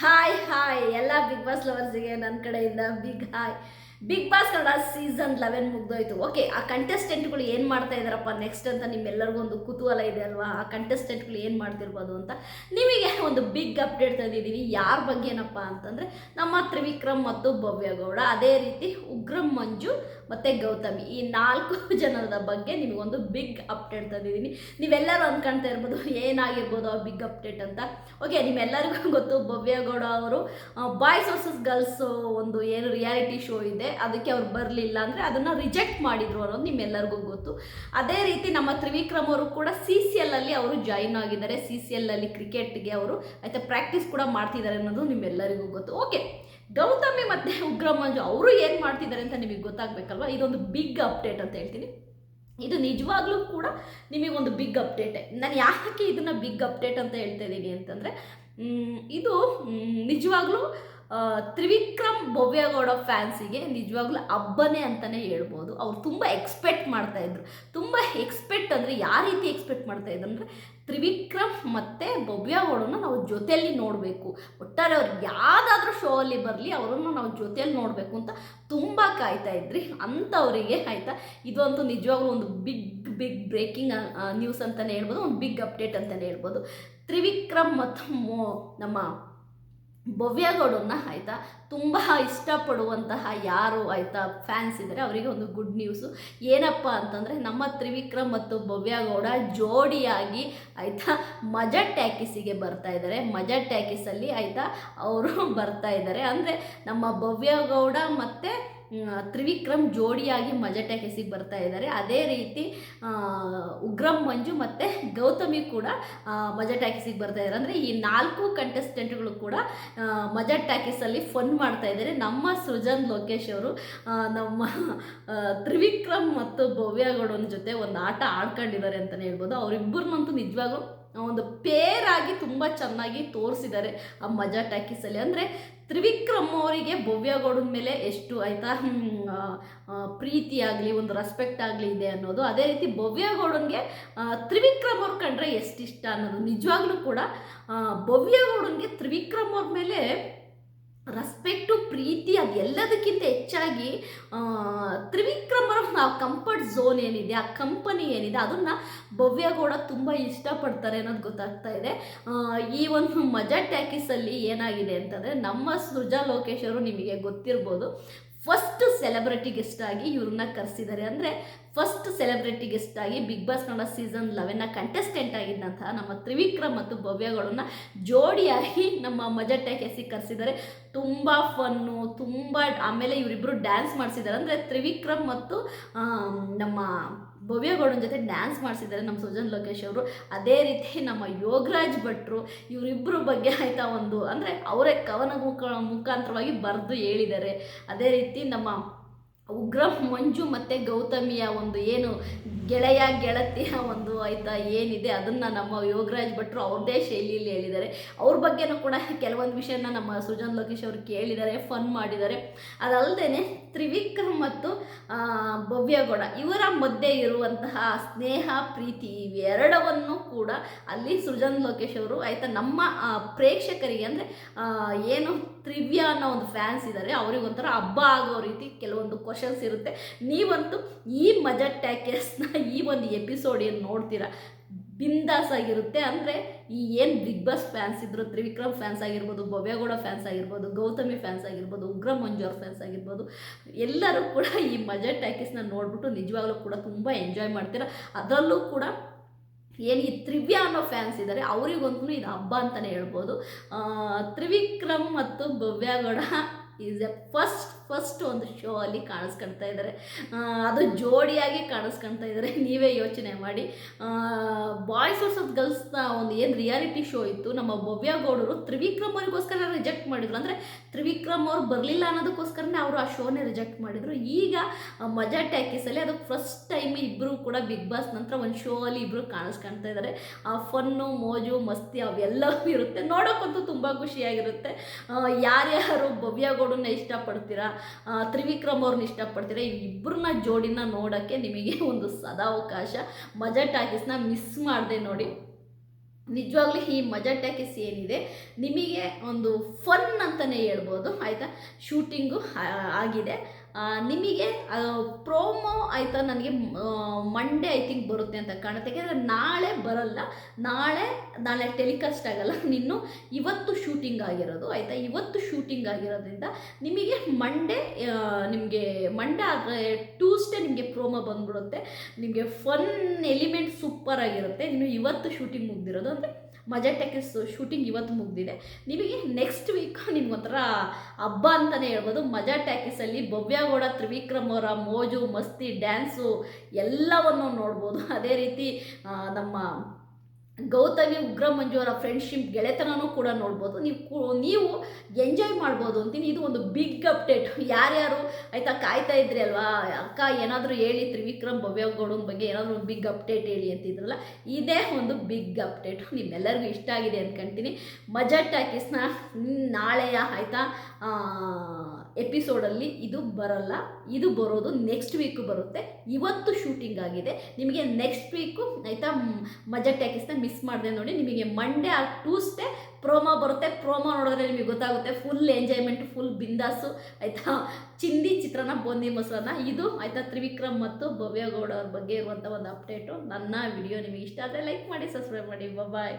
Hi hi ಎಲ್ಲ big boss ಲವರ್ಸಿಗೆ ನನ್ನ ಕಡೆಯಿಂದ big hi big boss Kannada season eleven ಮುಗ್ದೋಯ್ತು. Okay ಆ ಕಂಟೆಸ್ಟೆಂಟ್ಗಳು ಏನು ಮಾಡ್ತಾ ಇದ್ದಾರಪ್ಪ ನೆಕ್ಸ್ಟ್ ಅಂತ ನಿಮ್ಮೆಲ್ಲರಿಗೂ ಒಂದು ಕುತೂಹಲ ಇದೆ ಅಲ್ವಾ? ಆ ಕಂಟೆಸ್ಟೆಂಟ್ಗಳು ಏನು ಮಾಡ್ತಿರ್ಬೋದು ಅಂತ ನಿಮಗೆ ಒಂದು ಬಿಗ್ ಅಪ್ಡೇಟ್ ತಂದಿದ್ದೀವಿ ಯಾರ ಬಗ್ಗೆ ಏನಪ್ಪ ಅಂತಂದರೆ ನಮ್ಮ ತ್ರಿವಿಕ್ರಮ್ ಮತ್ತು ಭವ್ಯ ಗೌಡ. ಅದೇ ರೀತಿ ಉಗ್ರಂ ಮಂಜು ಮತ್ತು ಗೌತಮಿ. ಈ ನಾಲ್ಕು ಜನರ ಬಗ್ಗೆ ನಿಮಗೊಂದು ಬಿಗ್ ಅಪ್ಡೇಟ್ ತಂದಿದ್ದೀನಿ. ನೀವೆಲ್ಲರೂ ಅಂದ್ಕೊಳ್ತಾ ಇರ್ಬೋದು, ಏನಾಗಿರ್ಬೋದು ಆ ಬಿಗ್ ಅಪ್ಡೇಟ್ ಅಂತ. ಓಕೆ ನಿಮ್ಮೆಲ್ಲರಿಗೂ ಗೊತ್ತು ಭವ್ಯಗೌಡ ಅವರು ಬಾಯ್ಸ್ ವರ್ಸಸ್ ಗರ್ಲ್ಸ್ ಒಂದು ಏನು ರಿಯಾಲಿಟಿ ಶೋ ಇದೆ. ಅದಕ್ಕೆ ಅವ್ರು ಬರಲಿಲ್ಲ ಅಂದರೆ ಅದನ್ನು ರಿಜೆಕ್ಟ್ ಮಾಡಿದ್ರು ಅನ್ನೋದು ನಿಮ್ಮೆಲ್ಲರಿಗೂ ಗೊತ್ತು. ಅದೇ ರೀತಿ ನಮ್ಮ ತ್ರಿವಿಕ್ರಮ್ ಅವರು ಕೂಡ ಸಿ ಸಿ ಎಲ್ಲಲ್ಲಿ ಅವರು ಜಾಯಿನ್ ಆಗಿದ್ದಾರೆ. ಸಿ ಸಿ ಎಲ್ಲಲ್ಲಿ ಕ್ರಿಕೆಟ್ಗೆ ಅವರು ಆಯ್ತಾ ಪ್ರಾಕ್ಟೀಸ್ ಕೂಡ ಮಾಡ್ತಿದ್ದಾರೆ ಅನ್ನೋದು ನಿಮ್ಮೆಲ್ಲರಿಗೂ ಗೊತ್ತು. ಓಕೆ ಗೌತಮಿ ಮತ್ತು ಉಗ್ರಮಂಜು ಅವರು ಏನು ಮಾಡ್ತಿದ್ದಾರೆ ಅಂತ ನಿಮಗೆ ಗೊತ್ತಾಗಬೇಕಲ್ವ? ಇದೊಂದು ಬಿಗ್ ಅಪ್ಡೇಟ್ ಅಂತ ಹೇಳ್ತೀನಿ. ಇದು ನಿಜವಾಗ್ಲೂ ಕೂಡ ನಿಮಗೊಂದು ಬಿಗ್ ಅಪ್ಡೇಟೆ ನಾನು ಯಾಕೆ ಇದನ್ನು ಬಿಗ್ ಅಪ್ಡೇಟ್ ಅಂತ ಹೇಳ್ತಾ ಇದ್ದೀನಿ ಅಂತಂದರೆ ಇದು ನಿಜವಾಗ್ಲೂ ತ್ರಿವಿಕ್ರಮ್ ಭವ್ಯಗೌಡ ಫ್ಯಾನ್ಸಿಗೆ ನಿಜವಾಗ್ಲೂ ಹಬ್ಬನೇ ಅಂತಲೇ ಹೇಳ್ಬೋದು. ಅವ್ರು ತುಂಬ ಎಕ್ಸ್ಪೆಕ್ಟ್ ಮಾಡ್ತಾಯಿದ್ರು ತುಂಬ ಎಕ್ಸ್ಪೆಕ್ಟ್ ಅಂದರೆ ಯಾವ ರೀತಿ ಎಕ್ಸ್ಪೆಕ್ಟ್ ಮಾಡ್ತಾಯಿದ್ರು ಅಂದರೆ ತ್ರಿವಿಕ್ರಮ್ ಮತ್ತು ಭವ್ಯಗೌಡನ ನಾವು ಜೊತೆಯಲ್ಲಿ ನೋಡಬೇಕು. ಒಟ್ಟಾರೆ ಅವ್ರು ಯಾವುದಾದ್ರೂ ಶೋ ಅಲ್ಲಿ ಬರಲಿ ಅವರನ್ನು ನಾವು ಜೊತೆಯಲ್ಲಿ ನೋಡಬೇಕು ಅಂತ ತುಂಬ ಕಾಯ್ತಾ ಇದ್ರಿ. ಅಂಥವರಿಗೆ ಆಯಿತಾ? ಇದಂತೂ ನಿಜವಾಗ್ಲೂ ಒಂದು ಬಿಗ್ ಬಿಗ್ ಬ್ರೇಕಿಂಗ್ ನ್ಯೂಸ್ ಅಂತಲೇ ಹೇಳ್ಬೋದು. ಒಂದು ಬಿಗ್ ಅಪ್ಡೇಟ್ ಅಂತಲೇ ಹೇಳ್ಬೋದು. ತ್ರಿವಿಕ್ರಮ್ ಮತ್ತು ಮೋ, ನಮ್ಮ ಭವ್ಯಗೌಡನ್ನ ಆಯಿತಾ ತುಂಬ ಇಷ್ಟಪಡುವಂತಹ ಯಾರು ಆಯಿತಾ ಫ್ಯಾನ್ಸ್ ಇದ್ದಾರೆ ಅವರಿಗೆ ಒಂದು ಗುಡ್ ನ್ಯೂಸು ಏನಪ್ಪ ಅಂತಂದರೆ ನಮ್ಮ ತ್ರಿವಿಕ್ರಮ್ ಮತ್ತು ಭವ್ಯಗೌಡ ಜೋಡಿಯಾಗಿ ಆಯಿತಾ ಮಜಾ ಟ್ಯಾಕಿಸಿಗೆ ಬರ್ತಾ ಇದ್ದಾರೆ ಮಜಾ ಟ್ಯಾಕಿಸಲ್ಲಿ ಆಯಿತಾ ಅವರು ಬರ್ತಾ ಇದ್ದಾರೆ ಅಂದರೆ ನಮ್ಮ ಭವ್ಯಗೌಡ ಮತ್ತು ತ್ರಿವಿಕ್ರಮ್ ಜೋಡಿಯಾಗಿ ಮಜಟೆ ಟ್ಯಾಕಿಸಿಗೆ ಬರ್ತಾ ಇದ್ದಾರೆ ಅದೇ ರೀತಿ ಉಗ್ರಂ ಮಂಜು ಮತ್ತು ಗೌತಮಿ ಕೂಡ ಮಜಾ ಟ್ಯಾಕಿಸಿಗೆ ಬರ್ತಾ ಇದ್ದಾರೆ ಅಂದರೆ ಈ ನಾಲ್ಕು ಕಂಟೆಸ್ಟೆಂಟ್ಗಳು ಕೂಡ ಮಜಾ ಟ್ಯಾಕಿಸಲ್ಲಿ ಫನ್ ಮಾಡ್ತಾ ಇದ್ದಾರೆ ನಮ್ಮ ಸೃಜನ್ ಲೋಕೇಶ್ ಅವರು ನಮ್ಮ ತ್ರಿವಿಕ್ರಮ್ ಮತ್ತು ಭವ್ಯಗೌಡನ ಜೊತೆ ಒಂದು ಆಟ ಆಡ್ಕೊಂಡಿದ್ದಾರೆ ಅಂತಲೇ ಹೇಳ್ಬೋದು. ಅವರಿಬ್ಬರನ್ನಂತೂ ನಿಜವಾಗ್ಲೂ ಒಂದು ಪೇರ್ ಆಗಿ ತುಂಬ ಚೆನ್ನಾಗಿ ತೋರಿಸಿದ್ದಾರೆ ಆ ಮಜಾ ಟ್ಯಾಕಿಸಲ್ಲಿ ಅಂದರೆ ತ್ರಿವಿಕ್ರಮ್ ಅವರಿಗೆ ಭವ್ಯಗೌಡನ ಮೇಲೆ ಎಷ್ಟು ಆಯಿತಾ ಪ್ರೀತಿ ಆಗಲಿ, ಒಂದು ರೆಸ್ಪೆಕ್ಟ್ ಆಗಲಿ ಇದೆ ಅನ್ನೋದು. ಅದೇ ರೀತಿ ಭವ್ಯಗೌಡನಿಗೆ ತ್ರಿವಿಕ್ರಮ್ ಅವ್ರು ಕಂಡ್ರೆ ಎಷ್ಟಿಷ್ಟ ಅನ್ನೋದು. ನಿಜವಾಗ್ಲೂ ಕೂಡ ಭವ್ಯ ಭವ್ಯಗೌಡನಿಗೆ ತ್ರಿವಿಕ್ರಮ್ ಅವ್ರ ಮೇಲೆ ರೆಸ್ಪೆಕ್ಟು ಪ್ರೀತಿ ಅದೆಲ್ಲದಕ್ಕಿಂತ ಹೆಚ್ಚಾಗಿ ತ್ರಿವಿಕ್ರಮರ ಆ ಕಂಫರ್ಟ್ ಝೋನ್ ಏನಿದೆ, ಆ ಕಂಪನಿ ಏನಿದೆ, ಅದನ್ನು ಭವ್ಯಗೌಡ ತುಂಬ ಇಷ್ಟಪಡ್ತಾರೆ ಅನ್ನೋದು ಗೊತ್ತಾಗ್ತಾ ಇದೆ. ಈ ಒಂದು ಮಜಾ ಟ್ಯಾಕಿಸಲ್ಲಿ ಏನಾಗಿದೆ ಅಂತಂದರೆ ನಮ್ಮ ಸೃಜಾ ಲೋಕೇಶ್ ಅವರು ನಿಮಗೆ ಗೊತ್ತಿರ್ಬೋದು. ಫಸ್ಟ್ ಸೆಲೆಬ್ರಿಟಿ ಗೆಸ್ಟ್ ಆಗಿ ಇವ್ರನ್ನ ಕರೆಸಿದ್ದಾರೆ ಅಂದರೆ ಫಸ್ಟ್ ಸೆಲೆಬ್ರಿಟಿ ಗೆಸ್ಟ್ ಆಗಿ ಬಿಗ್ ಬಾಸ್ ಕನ್ನಡ ಸೀಸನ್ ಲೆವೆನ್ನ ಕಂಟೆಸ್ಟೆಂಟ್ ಆಗಿದ್ದಂತಹ ನಮ್ಮ ತ್ರಿವಿಕ್ರಮ್ ಮತ್ತು ಭವ್ಯಗಳನ್ನ ಜೋಡಿಯಾಗಿ ನಮ್ಮ ಮಜಾ ಟ್ಯಾಕೆಸಿ ಕರೆಸಿದ್ದಾರೆ ತುಂಬ ಫನ್ನು ತುಂಬ ಆಮೇಲೆ ಇವರಿಬ್ಬರು ಡ್ಯಾನ್ಸ್ ಮಾಡಿಸಿದ್ದಾರೆ ಅಂದರೆ ತ್ರಿವಿಕ್ರಮ್ ಮತ್ತು ನಮ್ಮ ಭವ್ಯಗೌಡನ ಜೊತೆ ಡ್ಯಾನ್ಸ್ ಮಾಡಿಸಿದ್ದಾರೆ ನಮ್ಮ ಸುಜನ್ ಲೋಕೇಶ್ ಅವರು. ಅದೇ ರೀತಿ ನಮ್ಮ ಯೋಗರಾಜ್ ಭಟ್ರು ಇವರಿಬ್ಬರ ಬಗ್ಗೆ ಆಯಿತಾ ಒಂದು ಅಂದರೆ ಅವರೇ ಕವನ ಮುಖ ಮುಖಾಂತರವಾಗಿ ಬರೆದು ಹೇಳಿದ್ದಾರೆ. ಅದೇ ರೀತಿ ನಮ್ಮ ಉಗ್ರ ಮಂಜು ಮತ್ತು ಗೌತಮಿಯ ಒಂದು ಏನು ಗೆಳೆಯ, ಗೆಳತಿಯ ಒಂದು ಆಯಿತಾ ಏನಿದೆ ಅದನ್ನು ನಮ್ಮ ಯೋಗರಾಜ್ ಭಟ್ರು ಅವ್ರದೇ ಶೈಲಿಯಲ್ಲಿ ಹೇಳಿದ್ದಾರೆ. ಅವ್ರ ಬಗ್ಗೆನೂ ಕೂಡ ಕೆಲವೊಂದು ವಿಷಯನ ನಮ್ಮ ಸುಜನ್ ಲೋಕೇಶ್ ಅವರು ಕೇಳಿದ್ದಾರೆ ಫನ್ ಮಾಡಿದ್ದಾರೆ. ಅದಲ್ಲದೆ ತ್ರಿವಿಕ್ರಮ್ ಮತ್ತು ಭವ್ಯಗೌಡ ಇವರ ಮಧ್ಯೆ ಇರುವಂತಹ ಸ್ನೇಹ, ಪ್ರೀತಿ ಇವೆರಡವನ್ನು ಕೂಡ ಅಲ್ಲಿ ಸುಜನ್ ಲೋಕೇಶ್ ಅವರು ಆಯಿತಾ ನಮ್ಮ ಪ್ರೇಕ್ಷಕರಿಗೆ ಅಂದರೆ ಏನು ತ್ರಿವ್ಯ ಅನ್ನೋ ಒಂದು ಫ್ಯಾನ್ಸ್ ಇದ್ದಾರೆ ಅವ್ರಿಗೆ ಒಂಥರ ಹಬ್ಬ ಆಗೋ ರೀತಿ ಕೆಲವೊಂದು ಕ್ವಶನ್ಸ್ ಇರುತ್ತೆ. ನೀವಂತೂ ಈ ಮಜಾ ಟ್ಯಾಕೆಸ್ನ ಈ ಒಂದು ಎಪಿಸೋಡ್ ಏನು ನೋಡ್ತೀರಾ? ಬಿಂದಾಸ್ ಆಗಿರುತ್ತೆ ಅಂದರೆ ಈ ಏನು ಬಿಗ್ ಬಾಸ್ ಫ್ಯಾನ್ಸ್ ಇದ್ರು, ತ್ರಿವಿಕ್ರಮ್ ಫ್ಯಾನ್ಸ್ ಆಗಿರ್ಬೋದು, ಭವ್ಯಗೌಡ ಫ್ಯಾನ್ಸ್ ಆಗಿರ್ಬೋದು, ಗೌತಮಿ ಫ್ಯಾನ್ಸ್ ಆಗಿರ್ಬೋದು, ಉಗ್ರ ಮಂಜು ಅವ್ರ ಫ್ಯಾನ್ಸ್ ಆಗಿರ್ಬೋದು, ಎಲ್ಲರೂ ಕೂಡ ಈ ಮಜಾ ಟ್ಯಾಕೀಸ್ನ ನೋಡ್ಬಿಟ್ಟು ನಿಜವಾಗ್ಲೂ ಕೂಡ ತುಂಬ ಎಂಜಾಯ್ ಮಾಡ್ತೀರ? ಅದರಲ್ಲೂ ಕೂಡ ಏನು ಈ ತ್ರಿವ್ಯ ಅನ್ನೋ ಫ್ಯಾನ್ಸ್ ಇದ್ದಾರೆ ಅವರಿಗಂತೂ ಇದು ಹಬ್ಬ ಅಂತಲೇ ಹೇಳ್ಬೋದು. ತ್ರಿವಿಕ್ರಮ್ ಮತ್ತು Bhavya Gowda is a first first ಒಂದು ಶೋ ಅಲ್ಲಿ ಕಾಣಿಸ್ಕೊಳ್ತಾ ಇದ್ದಾರೆ. ಅದು ಜೋಡಿಯಾಗಿ ಕಾಣಿಸ್ಕೊಳ್ತಾ ಇದ್ದಾರೆ. ನೀವೇ ಯೋಚನೆ ಮಾಡಿ. ಬಾಯ್ಸ್ ವರ್ಸ್ ಆಫ್ ಗರ್ಲ್ಸ್ನ ಒಂದು ಏನು ರಿಯಾಲಿಟಿ ಶೋ ಇತ್ತು, ನಮ್ಮ ಭವ್ಯಗೌಡರು ತ್ರಿವಿಕ್ರಮ್ ಅವರಿಗೋಸ್ಕರ ರಿಜೆಕ್ಟ್ ಮಾಡಿದ್ರು. ಅಂದರೆ ತ್ರಿವಿಕ್ರಮ್ ಅವ್ರು ಬರಲಿಲ್ಲ ಅನ್ನೋದಕ್ಕೋಸ್ಕರನೇ ಅವರು ಆ ಶೋನೇ ರಿಜೆಕ್ಟ್ ಮಾಡಿದರು. ಈಗ ಮಜಾ ಟ್ಯಾಕಿಸಲ್ಲಿ ಅದು ಫಸ್ಟ್ ಟೈಮ್ ಇಬ್ಬರು ಕೂಡ ಬಿಗ್ ಬಾಸ್ ನಂತರ ಒಂದು ಶೋ ಅಲ್ಲಿ ಇಬ್ಬರು ಕಾಣಿಸ್ಕೊಳ್ತಾ ಇದ್ದಾರೆ. ಆ ಫನ್ನು, ಮೋಜು, ಮಸ್ತಿ, ಅವೆಲ್ಲವೂ ಇರುತ್ತೆ. ನೋಡೋಕ್ಕಂತೂ ತುಂಬ ಖುಷಿಯಾಗಿರುತ್ತೆ. ಯಾರು ಯಾರ್ಯಾರು ಭವ್ಯಗೌಡನ್ನ ಇಷ್ಟಪಡ್ತೀರಾ? ತ್ರಿವಿಕ್ರಮ್ ಅವ್ರನ್ನ ಇಷ್ಟಪಡ್ತೀರಾ? ಇಬ್ಬರನ್ನ ಜೋಡಿನ ನೋಡೋಕ್ಕೆ ನಿಮಗೆ ಒಂದು ಸದಾವಕಾಶ. ಮಜಾ ಟಾಕೀಸ್ನ ಮಿಸ್ ಮಾಡದೆ ನೋಡಿ. ನಿಜವಾಗ್ಲೂ ಈ ಮಜಾ ಟ್ಯಾಕಿಸ್ ಏನಿದೆ? ನಿಮಗೆ ಒಂದು ಫನ್ ಅಂತಲೇ ಹೇಳ್ಬೋದು, ಆಯಿತಾ? ಶೂಟಿಂಗು ಆಗಿದೆ. ನಿಮಗೆ ಪ್ರೋಮೋ ಆಯಿತಾ ನನಗೆ ಮಂಡೇ ಐ ಥಿಂಕ್ ಬರುತ್ತೆ ಅಂತ ಕಾಣುತ್ತೆ. ಯಾಕೆಂದರೆ ನಾಳೆ ಬರಲ್ಲ. ನಾಳೆ ನಾಳೆ ಟೆಲಿಕಾಸ್ಟ್ ಆಗಲ್ಲ. ನಿನ್ನು ಇವತ್ತು ಶೂಟಿಂಗ್ ಆಗಿರೋದು. ಆಯಿತಾ? ಇವತ್ತು ಶೂಟಿಂಗ್ ಆಗಿರೋದ್ರಿಂದ ನಿಮಗೆ ಮಂಡೇ ನಿಮಗೆ ಮಂಡೇ ಆದರೆ ಟ್ಯೂಸ್ಡೇ ನಿಮಗೆ ಪ್ರೋಮೋ ಬಂದ್ಬಿಡುತ್ತೆ. ನಿಮಗೆ ಫನ್ ಎಲಿಮೆಂಟ್ ಸೂಪರ್ ಆಗಿರುತ್ತೆ. ನೀವು ಇವತ್ತು ಶೂಟಿಂಗ್ ಮುಗ್ದಿರೋದು ಅಂದರೆ ಮಜಾ ಟೆಕಿಸ್ ಶೂಟಿಂಗ್ ಇವತ್ತು ಮುಗಿದಿದೆ. ನಿಮಗೆ ನೆಕ್ಸ್ಟ್ ವೀಕ್ ನಿಮ್ಗೊಂಥರ ಹಬ್ಬ ಅಂತಲೇ ಹೇಳ್ಬೋದು. ಮಜಾ ಟ್ಯಾಕಿಸಲ್ಲಿ ಭವ್ಯಗೌಡ, ತ್ರಿವಿಕ್ರಮ್ ಅವರ ಮೋಜು, ಮಸ್ತಿ ಡ್ಯಾನ್ಸು ಎಲ್ಲವನ್ನು ನೋಡ್ಬೋದು. ಅದೇ ರೀತಿ ನಮ್ಮ ಗೌತಮಿ ಉಗ್ರ ಮಂಜು ಅವರ ಫ್ರೆಂಡ್ಶಿಪ್ ಗೆಳೆತನನೂ ಕೂಡ ನೋಡ್ಬೋದು. ನೀವು ನೀವು ಎಂಜಾಯ್ ಮಾಡ್ಬೋದು ಅಂತೀನಿ. ಇದು ಒಂದು ಬಿಗ್ ಅಪ್ಡೇಟ್ ಯಾರ್ಯಾರು ಆಯಿತಾ ಕಾಯ್ತಾ ಇದ್ರಿ ಅಲ್ವಾ? ಅಕ್ಕ ಏನಾದರೂ ಹೇಳಿ, ತ್ರಿವಿಕ್ರಮ್, ಭವ್ಯಗೌಡನ ಬಗ್ಗೆ ಏನಾದರೂ ಒಂದು ಬಿಗ್ ಅಪ್ಡೇಟ್ ಹೇಳಿ ಅಂತಿದ್ರಲ್ಲ, ಇದೇ ಒಂದು ಬಿಗ್ ಅಪ್ಡೇಟ್ ನಿಮ್ಮೆಲ್ಲರಿಗೂ ಇಷ್ಟ ಆಗಿದೆ ಅಂದ್ಕೊಂತೀನಿ ಮಜಾ ಟಾಕೀಸ್ನ ನಾಳೆಯ ಆಯಿತಾ ಎಪಿಸೋಡಲ್ಲಿ ಇದು ಬರಲ್ಲ. ಇದು ಬರೋದು ನೆಕ್ಸ್ಟ್ ವೀಕು ಬರುತ್ತೆ. ಇವತ್ತು ಶೂಟಿಂಗ್ ಆಗಿದೆ. ನಿಮಗೆ ನೆಕ್ಸ್ಟ್ ವೀಕು ಆಯಿತಾ ಮಜಾ ಟ್ಯಾಕಿಸ್ನ ಮಿಸ್ ಮಾಡಿದೆ ನೋಡಿ. ನಿಮಗೆ ಮಂಡೇ ಆ ಟ್ಯೂಸ್ಡೇ ಪ್ರೋಮೋ ಬರುತ್ತೆ. ಪ್ರೋಮೋ ನೋಡಿದ್ರೆ ನಿಮಗೆ ಗೊತ್ತಾಗುತ್ತೆ. ಫುಲ್ ಎಂಜಾಯ್ಮೆಂಟ್ ಫುಲ್ ಬಿಂದಾಸು, ಆಯಿತಾ? ಚಿಂದಿ ಚಿತ್ರನ ಬೊಂದಿ ಮೊಸರನ್ನ. ಇದು ಆಯಿತಾ ತ್ರಿವಿಕ್ರಮ್ ಮತ್ತು ಭವ್ಯಗೌಡ ಅವ್ರ ಬಗ್ಗೆ ಇರುವಂಥ ಒಂದು ಅಪ್ಡೇಟು ನನ್ನ ವಿಡಿಯೋ ನಿಮಗೆ ಇಷ್ಟ ಆದರೆ ಲೈಕ್ ಮಾಡಿ ಸಬ್ಸ್ಕ್ರೈಬ್ ಮಾಡಿ. ಬಾಯ್